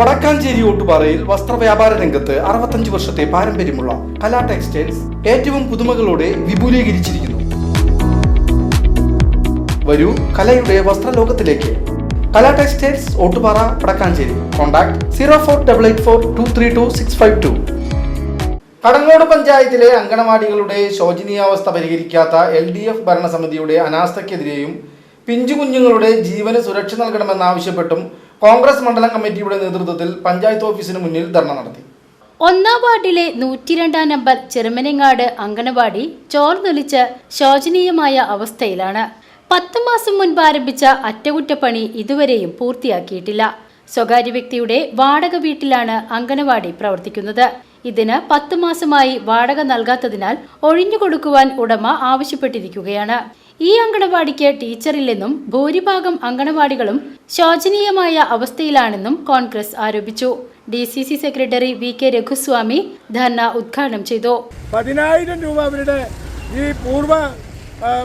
വടക്കാഞ്ചേരി ഓട്ടുപാറയിൽ വസ്ത്രവ്യാപാര രംഗത്ത് അറുപത്തഞ്ച് വർഷത്തെ പാരമ്പര്യമുള്ള കലാ ടെക്സ്റ്റൈൽസ് ഏറ്റവും പുതുമകളോടെ വിപുലീകരിച്ചിരിക്കുന്നു. വരൂ കലയുടെ വസ്ത്രലോകത്തിലേക്ക്. Kala textiles Ottupara Vadakkanchery. Contact zero four double eight four two three two six five two. Kadangode പഞ്ചായത്തിലെ അങ്കണവാടികളുടെ ശോചനീയാവസ്ഥ പരിഹരിക്കാത്ത എൽ ഡി എഫ് ഭരണസമിതിയുടെ അനാസ്ഥയ്ക്കെതിരെയും പിഞ്ചു കുഞ്ഞുങ്ങളുടെ ജീവന് സുരക്ഷ നൽകണമെന്നാവശ്യപ്പെട്ടും കോൺഗ്രസ് മണ്ഡലം കമ്മിറ്റിയുടെ നേതൃത്വത്തിൽ പഞ്ചായത്ത് ഓഫീസിന് മുന്നിൽ ധർണ നടത്തി. ഒന്നാം വാർഡിലെ നൂറ്റിരണ്ടാം നമ്പർ ചെറുമനങ്ങാട് അങ്കണവാടി ചോർന്നൊലിച്ച് ശോചനീയമായ അവസ്ഥയിലാണ്. പത്ത് മാസം മുൻപ് ആരംഭിച്ച അറ്റകുറ്റപ്പണി ഇതുവരെയും പൂർത്തിയാക്കിയിട്ടില്ല. സ്വകാര്യ വ്യക്തിയുടെ വാടക വീട്ടിലാണ് അങ്കണവാടി പ്രവർത്തിക്കുന്നത്. ഇതിന് പത്ത് മാസമായി വാടക നൽകാത്തതിനാൽ ഒഴിഞ്ഞു ഒഴിഞ്ഞുകൊടുക്കുവാൻ ഉടമ ആവശ്യപ്പെട്ടിരിക്കുകയാണ്. ഈ അങ്കണവാടിക്ക് ടീച്ചറില്ലെന്നും ഭൂരിഭാഗം അങ്കണവാടികളും ശോചനീയമായ അവസ്ഥയിലാണെന്നും കോൺഗ്രസ് ആരോപിച്ചു. D C C secretary V K Raghuswamy dharna ഉദ്ഘാടനം ചെയ്തു. പതിനായിരം രൂപ അവരുടെ ഈ പൂർവ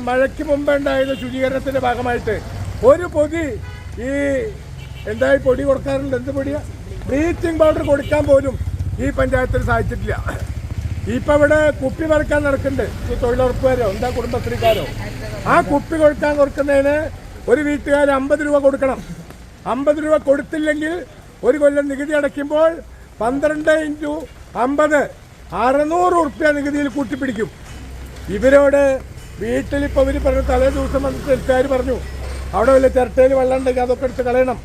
മഴയ്ക്ക് മുമ്പ് ഉണ്ടായിരുന്ന ശുചീകരണത്തിന്റെ ഭാഗമായിട്ട് ഒരു പൊതി ഈ എന്തായി പൊടി കൊടുക്കാറുണ്ട്? എന്ത് പൊടിയാ? ബ്ലീച്ചിങ് പൗഡർ കൊടുക്കാൻ പോലും ഈ പഞ്ചായത്തിന് സാധിച്ചിട്ടില്ല. ഇപ്പൊ ഇവിടെ കുപ്പി വരക്കാൻ നടക്കുന്നുണ്ട്. ഈ തൊഴിലുറപ്പുകാരോ എന്താ കുടുംബശ്രീക്കാരോ? ആ കുപ്പി കൊടുക്കാൻ കൊടുക്കുന്നതിന് ഒരു വീട്ടുകാർ അമ്പത് രൂപ കൊടുക്കണം. അമ്പത് രൂപ കൊടുത്തില്ലെങ്കിൽ ഒരു കൊല്ലം നികുതി അടയ്ക്കുമ്പോൾ പന്ത്രണ്ട് ഇന്റു അമ്പത് അറുന്നൂറ് ഉറുപ്പ്യ നികുതിയിൽ കൂട്ടിപ്പിടിക്കും. ഇവരോട് വീട്ടിലിപ്പോൾ ഇവർ പറഞ്ഞു തലേ ദിവസം വന്നിട്ട് എൽക്കാർ പറഞ്ഞു അവിടെ വല്ല ചിരട്ടയിൽ വെള്ളം ഉണ്ടെങ്കിൽ അതൊക്കെ എടുത്ത് കളയണം.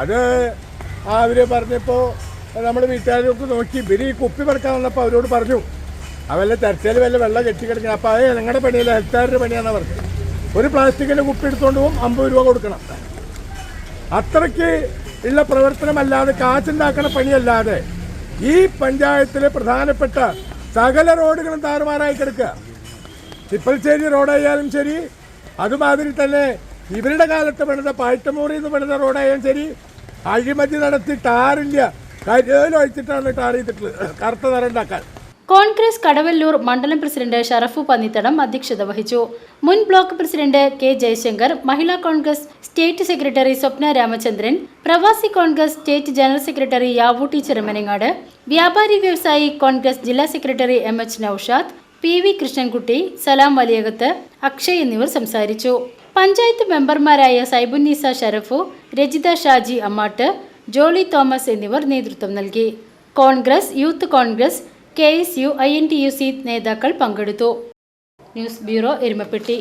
അത് അവർ പറഞ്ഞപ്പോൾ നമ്മൾ വീട്ടുകാരൊക്കെ നോക്കി ഇവർ ഈ കുപ്പി പറക്കാൻ വന്നപ്പോൾ അവരോട് പറഞ്ഞു. അവരെ ചിരട്ടയിൽ വല്ല വെള്ളം കെട്ടിക്കിടക്കണം അപ്പോൾ അത് ഞങ്ങളുടെ പണിയല്ല ഹെൽത്താരുടെ പണിയാണെന്ന് പറഞ്ഞു ഒരു പ്ലാസ്റ്റിക്കിന്റെ കുപ്പി എടുത്തുകൊണ്ട് പോകും അമ്പത് രൂപ കൊടുക്കണം. അത്രയ്ക്ക് ഉള്ള പ്രവർത്തനമല്ലാതെ കാശുണ്ടാക്കണ പണിയല്ലാതെ ഈ പഞ്ചായത്തിലെ പ്രധാനപ്പെട്ട സകല റോഡുകളും താറുമാറായി കിടക്കുക. തിപ്പൽശ്ശേരി റോഡായാലും ശരി അതുമാതിരി തന്നെ ഇവരുടെ കാലത്ത് പണിത പാഴ്ത്തമൂറി എന്ന് പണിത റോഡായാലും ശരി അഴിമതി നടത്തി ടാറില്ല കോൺഗ്രസ് കടവല്ലൂർ മണ്ഡലം പ്രസിഡന്റ് ഷറഫു പന്നിത്തടം അധ്യക്ഷത വഹിച്ചു. മുൻ block president K Jayashankar Mahila Congress state secretary Swapna Ramachandran Pravasi Congress state general secretary Yavutty Cherumanangad Vyapari Vyavasayi Congress ജില്ലാ secretary M H Naushad P V Krishnankutty Salam Valiyakath Akshay എന്നിവർ സംസാരിച്ചു. പഞ്ചായത്ത് മെമ്പർമാരായ സൈബുന്നീസ ഷറഫു രജിത ഷാജി അമ്മാട്ട് ജോളി തോമസ് എന്നിവർ നേതൃത്വം നൽകി. Congress youth Congress K S U I N T U C നേതാക്കൾ പങ്കെടുത്തു. News bureau Erumapetty.